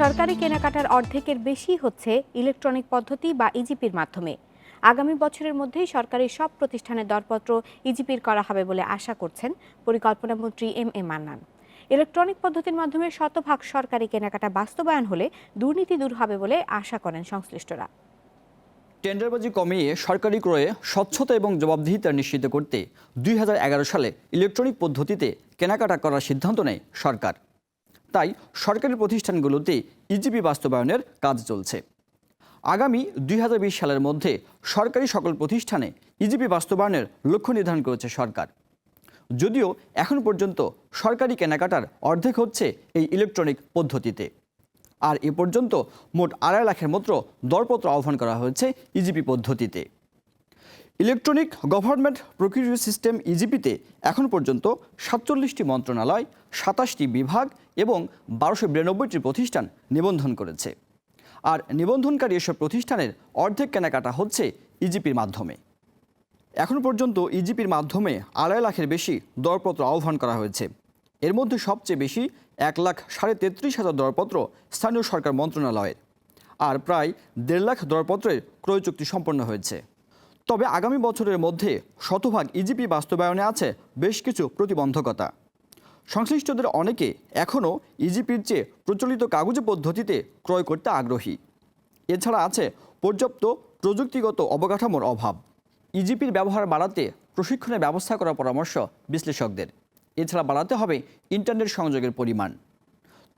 সরকারি কেনাকাটার অর্ধেকের বেশি হচ্ছে ইলেকট্রনিক পদ্ধতি বা ইজিপির মাধ্যমে। আগামী বছরের মধ্যেই সরকারি সব প্রতিষ্ঠানের দরপত্র ইজিপির করা হবে বলে আশা করছেন পরিকল্পনা মন্ত্রী এম এ মান্নান। ইলেকট্রনিক পদ্ধতির মাধ্যমে শতভাগ সরকারি কেনাকাটা বাস্তবায়ন হলে দুর্নীতি দূর হবে বলে আশা করেন সংশ্লিষ্টরা। টেন্ডারবাজি কমিয়ে সরকারি ক্রয়ে স্বচ্ছতা এবং জবাবদিহিতা নিশ্চিত করতে দুই হাজার এগারো সালে ইলেকট্রনিক পদ্ধতিতে কেনাকাটা করার সিদ্ধান্ত নেয় সরকার। তাই সরকারি প্রতিষ্ঠানগুলোতে ইজিপি বাস্তবায়নের কাজ চলছে। আগামী দুই হাজার বিশ সালের মধ্যে সরকারি সকল প্রতিষ্ঠানে ইজিপি বাস্তবায়নের লক্ষ্য নির্ধারণ করেছে সরকার। যদিও এখন পর্যন্ত সরকারি কেনাকাটার অর্ধেক হচ্ছে এই ইলেকট্রনিক পদ্ধতিতে। আর এ পর্যন্ত মোট আড়াই লাখের মতো দরপত্র আহ্বান করা হয়েছে ইজিপি পদ্ধতিতে। ইলেকট্রনিক গভর্নমেন্ট প্রকিউরিং সিস্টেম ইজিপিতে এখন পর্যন্ত সাতচল্লিশটি মন্ত্রণালয়, সাতাশটি বিভাগ এবং বারোশো বিরানব্বইটি প্রতিষ্ঠান নিবন্ধন করেছে। আর নিবন্ধনকারী এসব প্রতিষ্ঠানের অর্ধেক কেনাকাটা হচ্ছে ইজিপির মাধ্যমে। এখন পর্যন্ত ইজিপির মাধ্যমে আড়াই লাখের বেশি দরপত্র আহ্বান করা হয়েছে। এর মধ্যে সবচেয়ে বেশি এক লাখ সাড়ে তেত্রিশ হাজার দরপত্র স্থানীয় সরকার মন্ত্রণালয়ের। আর প্রায় দেড় লাখ দরপত্রের ক্রয় চুক্তি সম্পন্ন হয়েছে। তবে আগামী বছরের মধ্যে শতভাগ ইজিপি বাস্তবায়নে আছে বেশ কিছু প্রতিবন্ধকতা। সংশ্লিষ্টদের অনেকে এখনও ইজিপির চেয়ে প্রচলিত কাগজে পদ্ধতিতে ক্রয় করতে আগ্রহী। এছাড়া আছে পর্যাপ্ত প্রযুক্তিগত অবকাঠামোর অভাব। ইজিপির ব্যবহার বাড়াতে প্রশিক্ষণের ব্যবস্থা করার পরামর্শ বিশ্লেষকদের। এছাড়া বাড়াতে হবে ইন্টারনেট সংযোগের পরিমাণ।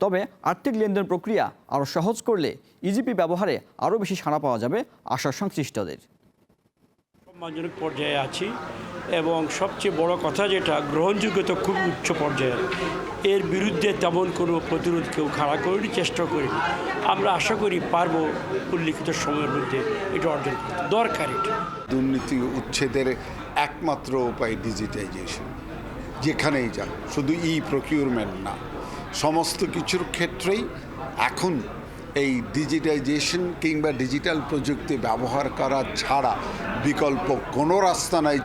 তবে আর্থিক লেনদেন প্রক্রিয়া আরও সহজ করলে ইজিপি ব্যবহারে আরও বেশি সাড়া পাওয়া যাবে আশা সংশ্লিষ্টদের। সম্মানজনক পর্যায়ে আছি এবং সবচেয়ে বড় কথা যেটা গ্রহণযোগ্যতা খুব উচ্চ পর্যায়ে এর বিরুদ্ধে তেমন কোনো প্রতিরোধ কেউ খাড়া করেনি, চেষ্টা করিনি। আমরা আশা করি পারব উল্লিখিত সময়ের মধ্যে এটা অর্জন করতে। দরকার এটা। দুর্নীতি উচ্ছেদের একমাত্র উপায় ডিজিটাইজেশন। যেখানেই যান, শুধু ই প্রকিউরমেন্ট না, সমস্ত কিছুর ক্ষেত্রেই এখন এই ডিজিটাইজেশন কিংবা ডিজিটাল প্রযুক্তি ব্যবহার করা ছাড়া বিকল্প কোনো রাস্তা নাই।